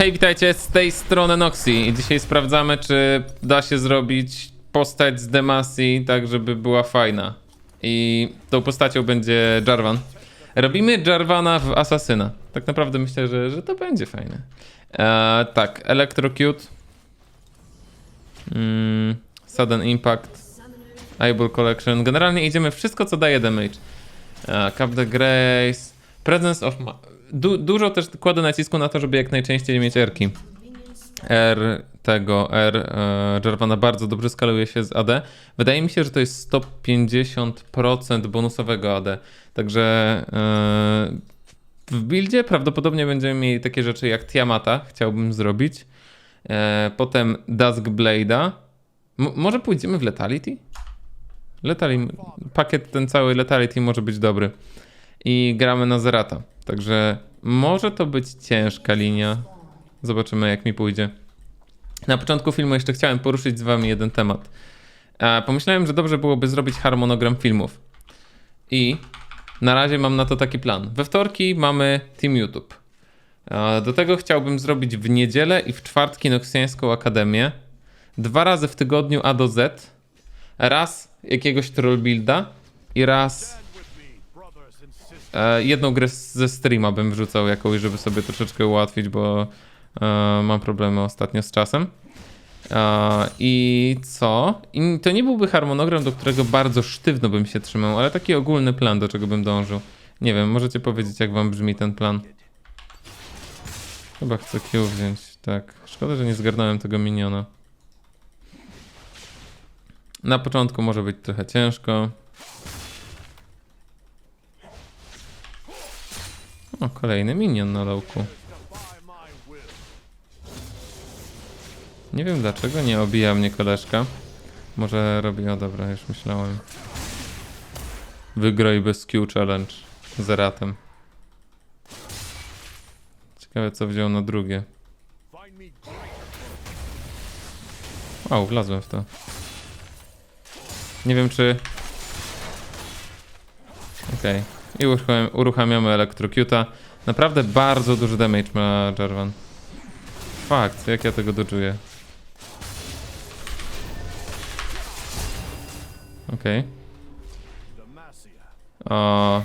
Hej, witajcie z tej strony Noxy i dzisiaj sprawdzamy, czy da się zrobić postać z Demacji tak, żeby była fajna. I tą postacią będzie Jarvan. Robimy Jarvana w Asasyna. Tak naprawdę myślę, że, że to będzie fajne. E, tak, Electrocute. Mm, sudden Impact. Eyeball Collection. Generalnie idziemy wszystko, co daje damage. E, Cap the Grace. Presence of... Ma- du- dużo też kładę nacisku na to, żeby jak najczęściej mieć erki. R tego, R e, Jarvana bardzo dobrze skaluje się z AD. Wydaje mi się, że to jest 150% bonusowego AD. Także e, w buildzie prawdopodobnie będziemy mieli takie rzeczy jak Tiamata, chciałbym zrobić. E, potem Dusk Blade'a. Może pójdziemy w Letality? Letality, pakiet ten cały Letality może być dobry. I gramy na Zerata. Także może to być ciężka linia. Zobaczymy, jak mi pójdzie. Na początku filmu jeszcze chciałem poruszyć z wami jeden temat. Pomyślałem, że dobrze byłoby zrobić harmonogram filmów. I na razie mam na to taki plan. We wtorki mamy Team YouTube. Do tego chciałbym zrobić w niedzielę i w czwartki Noksjańską Akademię. Dwa razy w tygodniu A do Z. Raz jakiegoś troll builda i raz E, jedną grę ze streama bym wrzucał jakąś, żeby sobie troszeczkę ułatwić, bo e, mam problemy ostatnio z czasem. E, I co? I to nie byłby harmonogram, do którego bardzo sztywno bym się trzymał, ale taki ogólny plan, do czego bym dążył. Nie wiem, możecie powiedzieć, jak wam brzmi ten plan. Chyba chcę Q wziąć, tak. Szkoda, że nie zgarnąłem tego miniona. Na początku może być trochę ciężko. O, kolejny minion na lołku. Nie wiem dlaczego nie obija mnie koleżka. Może robi... O dobra, już myślałem. Wygraj bez Q challenge z ratem. Ciekawe co wziął na drugie. O, wlazłem w to. Nie wiem czy... Okej. I uruchamiam, uruchamiamy Electrocuta. Naprawdę bardzo duży damage ma Jarvan. Fakt, jak ja tego doczuję. Okej. O.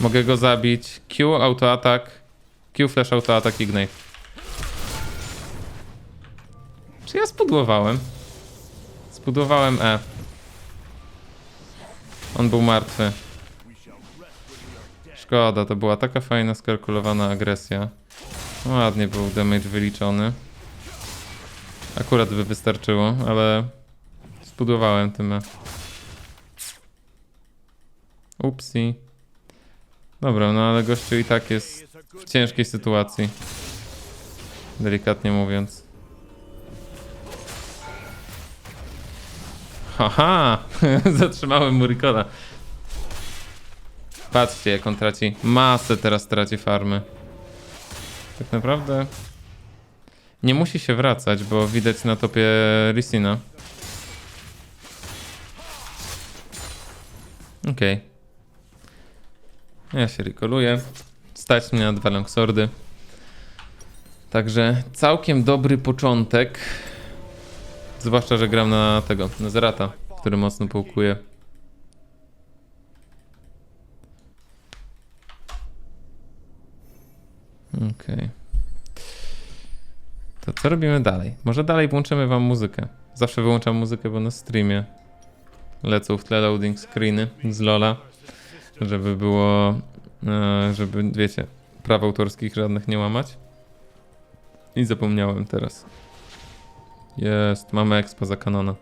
Mogę go zabić. Q, autoatak. Q, flash, autoatak, ignite. Czy ja spudłowałem? Spudłowałem E. On był martwy. Szkoda, to była taka fajna, skalkulowana agresja. Ładnie był damage wyliczony. Akurat by wystarczyło, ale spudłowałem tym. Upsi. Dobra, no ale gościu i tak jest w ciężkiej sytuacji. Delikatnie mówiąc. Haha! Zatrzymałem Murikola. Patrzcie, jak on traci masę, teraz traci farmy. Tak naprawdę nie musi się wracać, bo widać na topie Rissina. Okej. Ja się rekoluję. Stać mnie na dwa longswordy. Także całkiem dobry początek. Zwłaszcza, że gram na tego, na Zerata, który mocno połkuje. Okej. To co robimy dalej? Może dalej włączymy wam muzykę. Zawsze wyłączam muzykę, bo na streamie lecą w tle loading screeny z Lola, żeby było, e, żeby, wiecie, praw autorskich żadnych nie łamać. I zapomniałem teraz. Jest, mamy expa za kanona.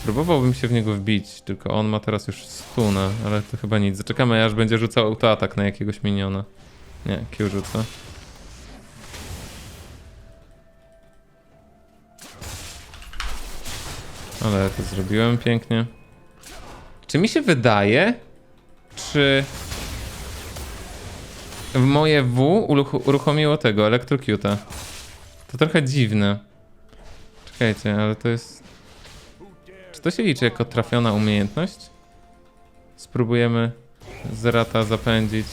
Spróbowałbym się w niego wbić, tylko on ma teraz już stuna, ale to chyba nic. Zaczekamy aż będzie rzucał autoatak na jakiegoś miniona. Nie, Q rzuca. Ale to zrobiłem pięknie. Czy mi się wydaje, czy w moje W uruch- uruchomiło tego, Electrocuta? To trochę dziwne. Czekajcie, ale to jest... Czy to się liczy jako trafiona umiejętność? Spróbujemy Zerata zapędzić.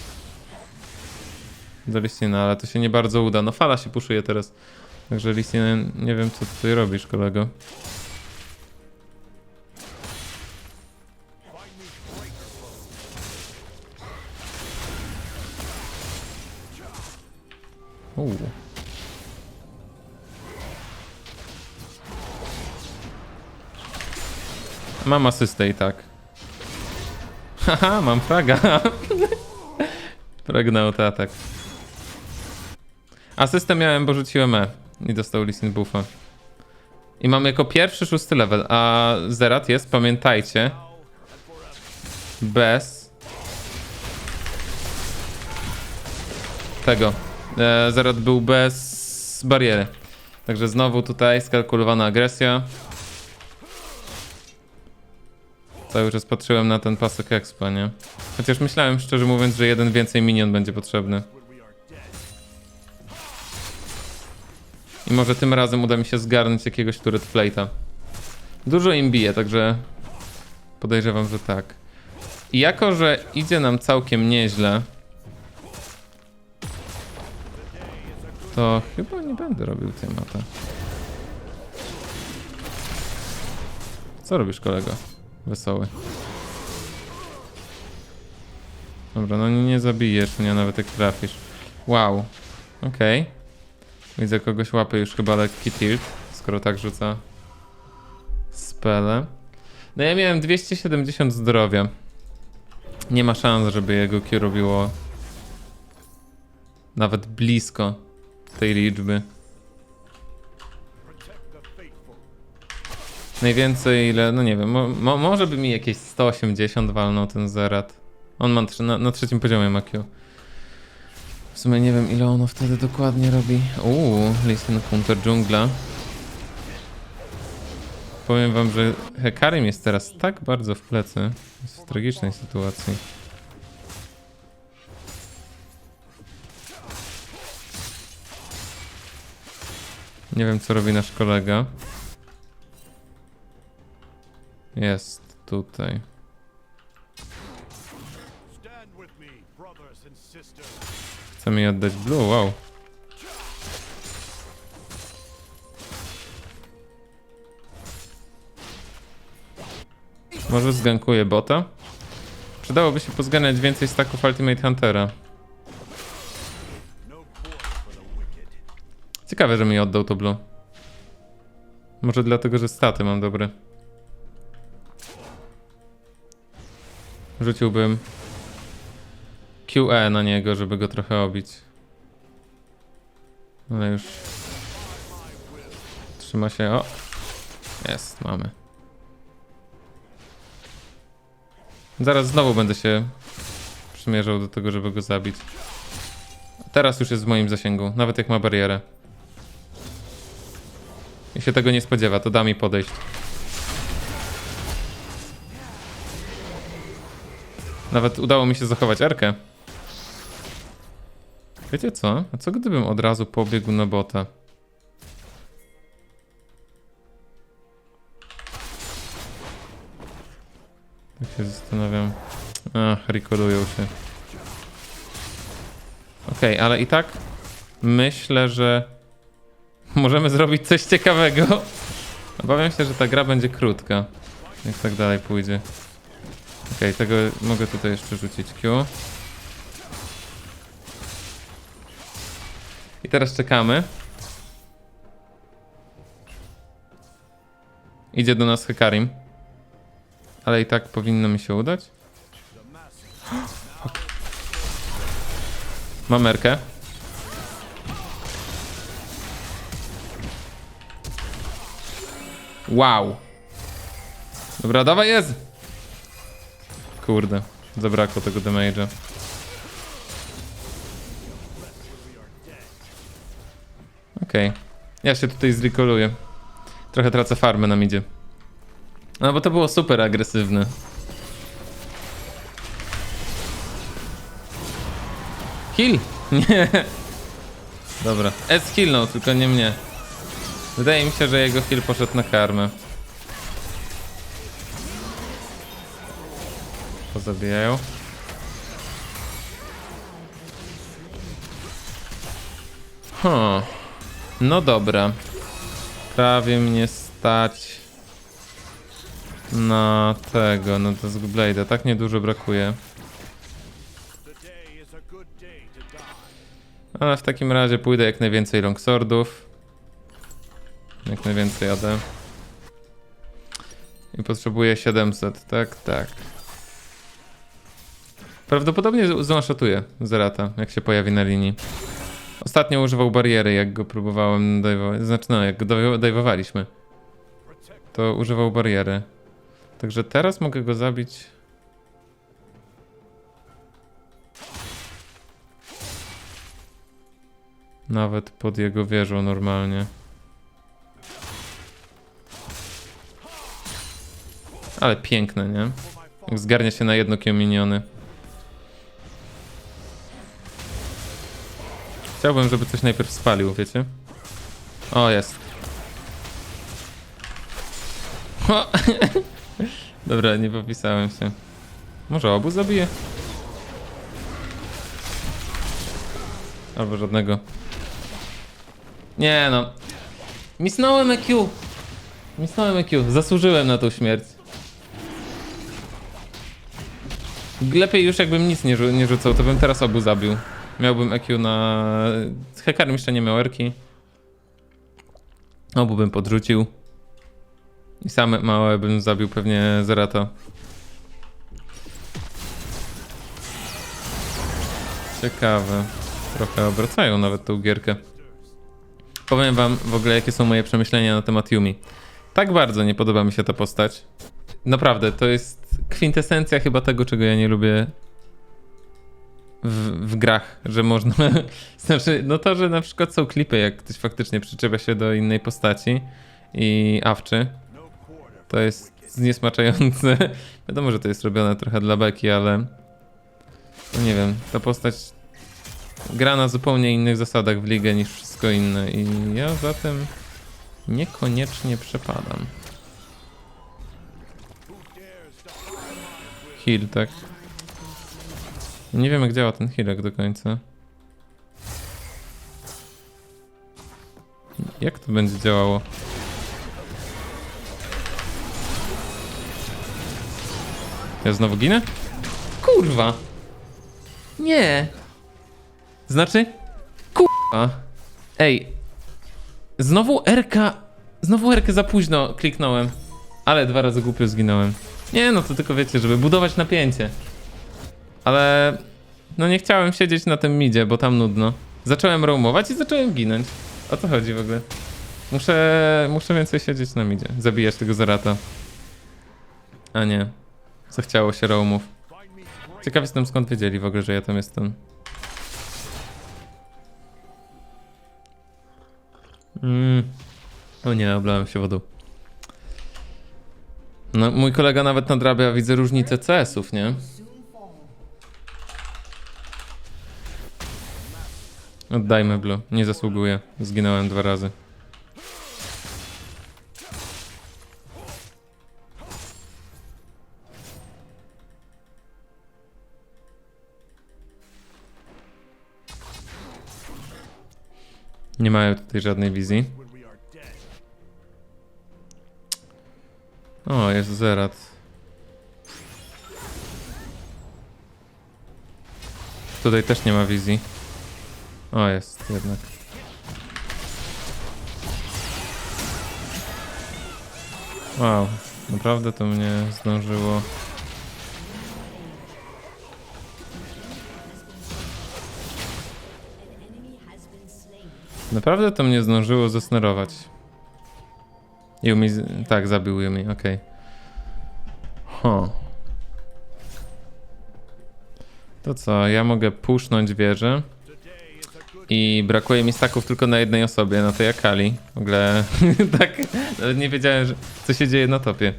do Listina, ale to się nie bardzo uda. No fala się puszuje teraz. Także Listin, nie wiem co tutaj robisz, kolego. Uuu. Mam asystę i tak. Haha, mam fraga. Pragnął to atak. Asystę miałem, bo rzuciłem E i dostał Lisin buffa. I mam jako pierwszy szósty level, a Zerat jest, pamiętajcie, bez tego. E, Zerat był bez bariery. Także znowu tutaj skalkulowana agresja. Cały czas patrzyłem na ten pasek expa, nie? Chociaż myślałem szczerze mówiąc, że jeden więcej minion będzie potrzebny. I może tym razem uda mi się zgarnąć jakiegoś turret plate'a. Dużo im bije, także podejrzewam, że tak. I jako, że idzie nam całkiem nieźle, to chyba nie będę robił tej mata. Co robisz, kolego? Wesoły. Dobra, no nie zabijesz mnie nawet jak trafisz. Wow. Okej. Widzę kogoś łapy już chyba lekki tilt, skoro tak rzuca spele. No ja miałem 270 zdrowia. Nie ma szans, żeby jego Q robiło nawet blisko tej liczby. Najwięcej ile, no nie wiem, mo, mo, może by mi jakieś 180 walnął ten Zerat. On ma trzy, na, na trzecim poziomie ma Q. W sumie nie wiem ile ono wtedy dokładnie robi. Uuu, Listen Counter dżungla. Powiem wam, że Hekarim jest teraz tak bardzo w plecy. Jest w tragicznej sytuacji. Nie wiem co robi nasz kolega. Jest tutaj. Chce mi oddać blue, wow. Może zgankuję bota? Przydałoby się pozganiać więcej staków Ultimate Huntera. No. Ciekawe, że mi oddał to blue. Może dlatego, że staty mam dobre. Rzuciłbym QE na niego, żeby go trochę obić. Ale już trzyma się. O! Jest, mamy. Zaraz znowu będę się przymierzał do tego, żeby go zabić. Teraz już jest w moim zasięgu, nawet jak ma barierę. I się tego nie spodziewa, to da mi podejść. Nawet udało mi się zachować erkę. Wiecie co? A co gdybym od razu pobiegł na bota? Tak się zastanawiam. Ach, recallują się. Okej, ale i tak myślę, że możemy zrobić coś ciekawego. Obawiam się, że ta gra będzie krótka. Jak tak dalej pójdzie. Okej, tego mogę tutaj jeszcze rzucić Q. I teraz czekamy. Idzie do nas Hekarim. Ale i tak powinno mi się udać. Mam merkę. Wow. Dobra, dawaj jest. Kurde, zabrakło tego damage'a. Okej. Ja się tutaj zrekoluję. Trochę tracę farmę nam idzie. No bo to było super agresywne. Heal! Nie. Dobra. S healnął, tylko nie mnie. Wydaje mi się, że jego heal poszedł na karmę. Pozabijają. Huh. No dobra. Prawie mnie stać na tego, na Dusk Blade'a. Tak niedużo brakuje. To. Ale w takim razie pójdę jak najwięcej longswordów. Jak najwięcej AD. I potrzebuję 700, tak, tak. Prawdopodobnie zone-shotuję Zerata, jak się pojawi na linii. Ostatnio używał bariery, jak go próbowałem dajwować. Znaczy, no, jak go daj- dajwowaliśmy. To używał bariery. Także teraz mogę go zabić. Nawet pod jego wieżą normalnie. Ale piękne, nie? Jak zgarnia się na jedno kio miniony. Chciałbym, żeby coś najpierw spalił, wiecie? O, jest. O! Dobra, nie popisałem się. Może obu zabiję? Albo żadnego. Nie no. Misnąłem EQ. Misnąłem EQ. Zasłużyłem na tą śmierć. Lepiej już jakbym nic nie, rzu nie rzucał, to bym teraz obu zabił. Miałbym EQ na... Hekarim jeszcze nie miał erki. Obu bym podrzucił. I same małe bym zabił pewnie Zerata. Ciekawe. Trochę obracają nawet tą gierkę. Powiem wam w ogóle, jakie są moje przemyślenia na temat Yumi. Tak bardzo nie podoba mi się ta postać. Naprawdę, to jest kwintesencja chyba tego, czego ja nie lubię w, grach, że można... Znaczy, no to, że na przykład są klipy, jak ktoś faktycznie przyczepia się do innej postaci i awczy, to jest zniesmaczające. Wiadomo, że to jest robione trochę dla beki, ale... No nie wiem, ta postać gra na zupełnie innych zasadach w ligę niż wszystko inne i ja zatem niekoniecznie przepadam. Heal, tak? Nie wiem jak działa ten healek do końca. Jak to będzie działało? Ja znowu ginę? Kurwa! Nie! Znaczy? Kurwa! Ej! Znowu RK... Znowu RK za późno kliknąłem. Ale dwa razy głupio zginąłem. Nie no, to tylko wiecie, żeby budować napięcie. Ale... No nie chciałem siedzieć na tym midzie, bo tam nudno. Zacząłem roamować i zacząłem ginąć. O co chodzi w ogóle? Muszę... Muszę więcej siedzieć na midzie. Zabijać tego zarata. A nie. Zachciało się roamów. Ciekaw jestem skąd wiedzieli w ogóle, że ja tam jestem. Mm. O nie, oblałem się wodą. No, mój kolega nawet nadrabia, widzę różnicę CS-ów, nie? Oddajmy Blue, nie zasługuję. Zginąłem dwa razy. Nie mają tutaj żadnej wizji. O, jest Zerat. Tutaj też nie ma wizji. O, jest jednak. Wow, naprawdę to mnie zdążyło. Naprawdę to mnie zdążyło zesnerować. Yumi, tak, zabił Yumi, okej. Huh. To co, ja mogę pusznąć wieżę i brakuje mi staków tylko na jednej osobie, na tej Akali. W ogóle tak, nawet nie wiedziałem, że, co się dzieje na topie.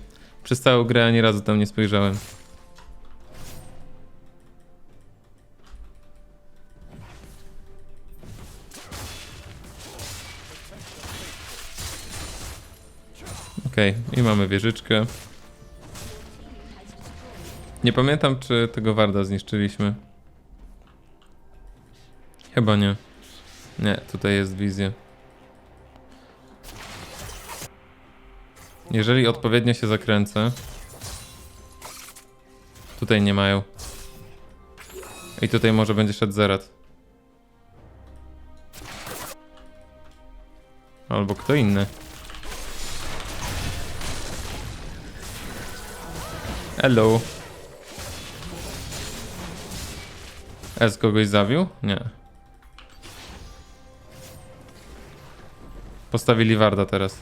Przez całą grę ani razu tam nie spojrzałem. Okej, i mamy wieżyczkę. Nie pamiętam, czy tego Warda zniszczyliśmy. Chyba nie. Nie, tutaj jest wizja. Jeżeli odpowiednio się zakręcę. Tutaj nie mają. I tutaj może będzie szedł zerat. Albo kto inny. Hello. S kogoś zawił? Nie. Postawili Warda teraz.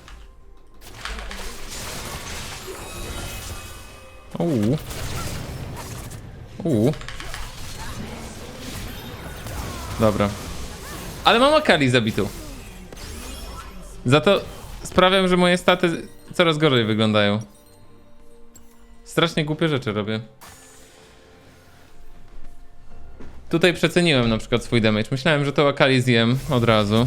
Uuu. Uuu. Dobra. Ale mam Akali zabitą. Za to sprawiam, że moje staty coraz gorzej wyglądają. Strasznie głupie rzeczy robię. Tutaj przeceniłem na przykład swój damage. Myślałem, że to Akali zjem od razu.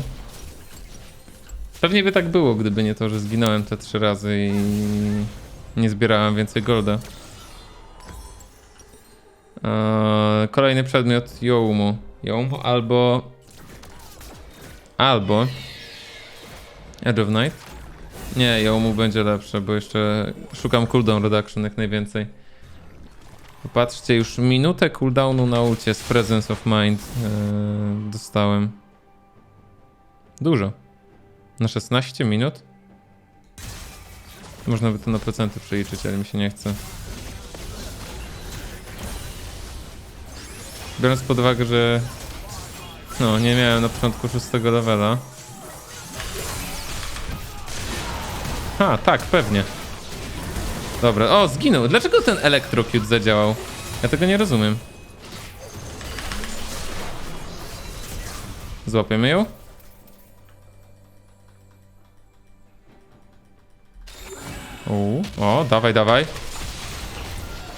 Pewnie by tak było, gdyby nie to, że zginąłem te trzy razy i nie zbierałem więcej golda. Eee, kolejny przedmiot Youmu. Youmu albo... Albo... Edge of Night? Nie, Youmu będzie lepsze, bo jeszcze szukam cooldown reduction jak najwięcej. Popatrzcie, już minutę cooldownu na ulcie z Presence of Mind eee, dostałem. Dużo. Na 16 minut? Można by to na procenty przeliczyć, ale mi się nie chce. Biorąc pod uwagę, że no, nie miałem na początku 6 levela. Ha, tak, pewnie. Dobra, o, zginął. Dlaczego ten Electrocute zadziałał? Ja tego nie rozumiem. Złapiemy ją? U, o, dawaj, dawaj.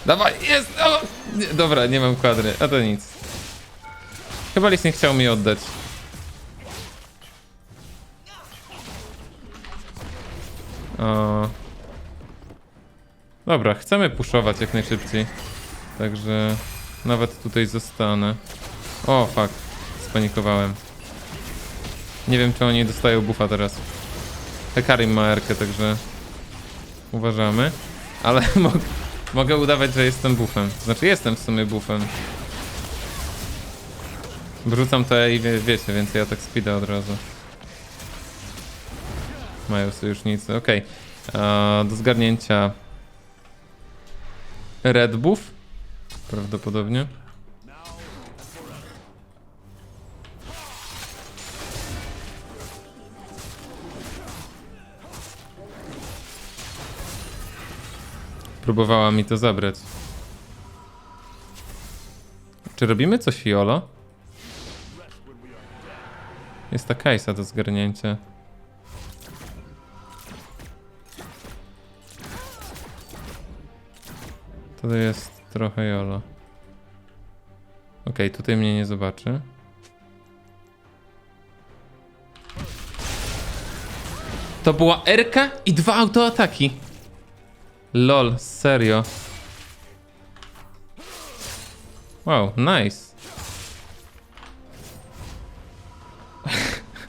Dawaj, jest! O! Nie, dobra, nie mam kwadry, a to nic. Chyba Lis nie chciał mi oddać. O. Dobra, chcemy puszować jak najszybciej. Także nawet tutaj zostanę. O, fuck. Spanikowałem. Nie wiem, czy oni dostają buffa teraz. Hekarim ma erkę, także uważamy. Ale mogę, mogę udawać, że jestem buffem. Znaczy jestem w sumie buffem. Wrzucam to i wie, wiecie, więc ja tak speeda od razu. Mają sojusznicy, okej. Okay. Do zgarnięcia Red Buff. Prawdopodobnie. Próbowała mi to zabrać. Czy robimy coś Jolo? Jest ta kajsa do zgarnięcia. To jest trochę Jolo. Okej, tutaj mnie nie zobaczy. To była Erka i dwa autoataki. Lol, serio. Wow, nice.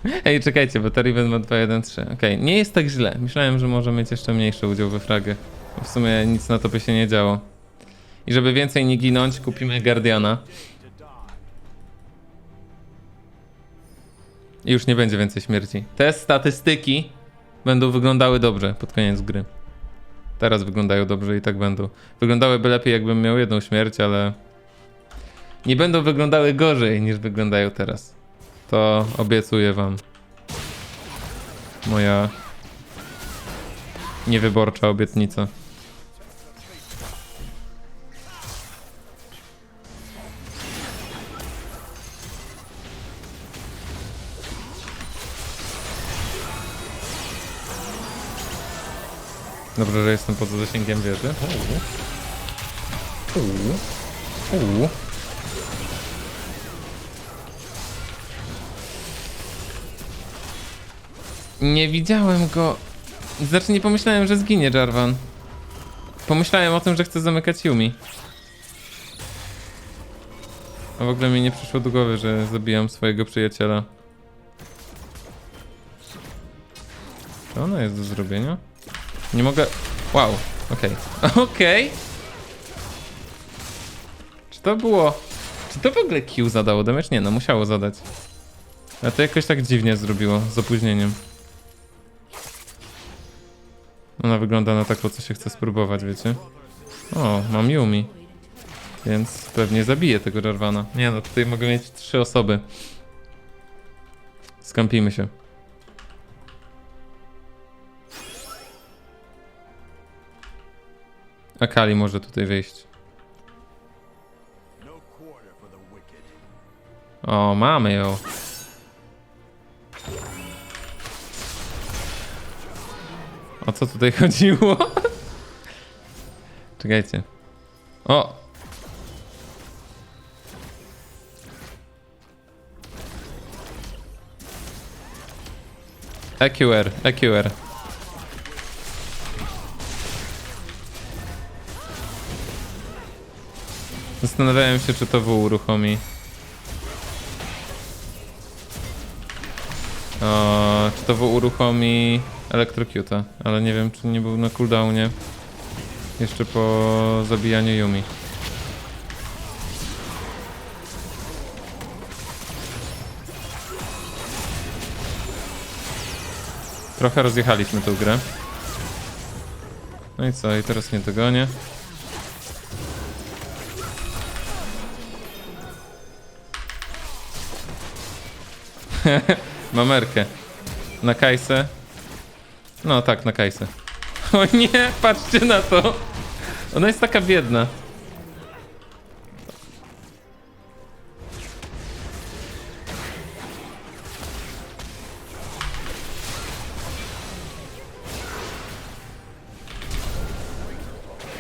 Ej, czekajcie, bo Tariven ma 2-1-3. Okej, nie jest tak źle. Myślałem, że może mieć jeszcze mniejszy udział we fragach. W sumie nic na to by się nie działo. I żeby więcej nie ginąć, kupimy Guardiana. I już nie będzie więcej śmierci. Te statystyki będą wyglądały dobrze pod koniec gry. Teraz wyglądają dobrze i tak będą. Wyglądałyby lepiej, jakbym miał jedną śmierć, ale nie będą wyglądały gorzej niż wyglądają teraz. To obiecuję wam. Moja niewyborcza obietnica. Dobrze, że jestem poza zasięgiem wieży. Uuu. Uuu. Uuu. Nie widziałem go. Znaczy nie pomyślałem, że zginie Jarvan. Pomyślałem o tym, że chcę zamykać Yumi. A w ogóle mi nie przyszło do głowy, że zabijam swojego przyjaciela. Czy ona jest do zrobienia? Nie mogę... Wow, okej. Okej. Czy to było... Czy to w ogóle Q zadało damage? Nie, no musiało zadać. A to jakoś tak dziwnie zrobiło, z opóźnieniem. Ona wygląda na taką, co się chce spróbować, wiecie? O, mam Yumi. Więc pewnie zabiję tego Jarvana. Nie no, tutaj mogę mieć trzy osoby. Skampimy się. Akali może tutaj wyjść. O, mamy ją. O co tutaj chodziło? Czekajcie. O! EQR, EQR. Zastanawiałem się, czy to W uruchomi. O, czy to w uruchomi Electrocuta, ale nie wiem, czy nie był na cooldownie jeszcze po zabijaniu Yumi. Trochę rozjechaliśmy tę grę. No i co, i teraz nie dogonię. Mamerkę. Na Kajsę. No tak, na Kajsę. O nie, patrzcie na to. Ona jest taka biedna.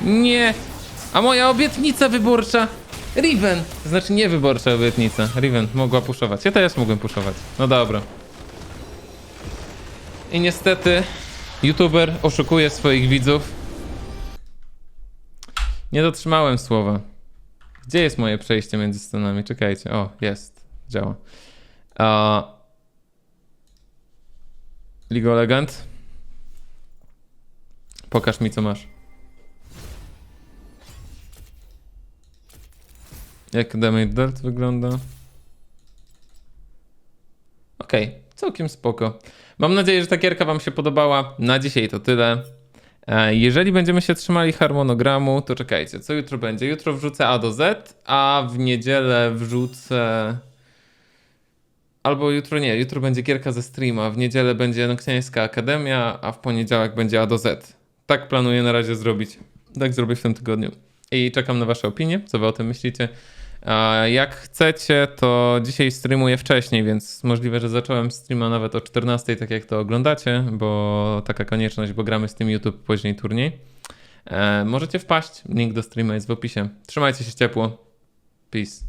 Nie! A moja obietnica wyborcza! Riven! Znaczy nie wyborcza obietnica. Riven mogła puszować. Ja też mogłem puszować. No dobra. I niestety youtuber oszukuje swoich widzów. Nie dotrzymałem słowa. Gdzie jest moje przejście między scenami? Czekajcie. O, jest. Działa. A... League Legend. Pokaż mi co masz. Jak damage dealt wygląda? Okej, całkiem spoko. Mam nadzieję, że ta gierka wam się podobała. Na dzisiaj to tyle. E, Jeżeli będziemy się trzymali harmonogramu, to czekajcie, co jutro będzie? Jutro wrzucę A do Z, a w niedzielę wrzucę... Albo jutro nie, jutro będzie gierka ze streama, w niedzielę będzie Nokniańska Akademia, a w poniedziałek będzie A do Z. Tak planuję na razie zrobić. Tak zrobię w tym tygodniu. I czekam na wasze opinie, co wy o tym myślicie. A jak chcecie, to dzisiaj streamuję wcześniej, więc możliwe, że zacząłem streama nawet o 14, tak jak to oglądacie, bo taka konieczność, bo gramy z tym YouTube później turniej. E, możecie wpaść, link do streama jest w opisie. Trzymajcie się ciepło. Peace.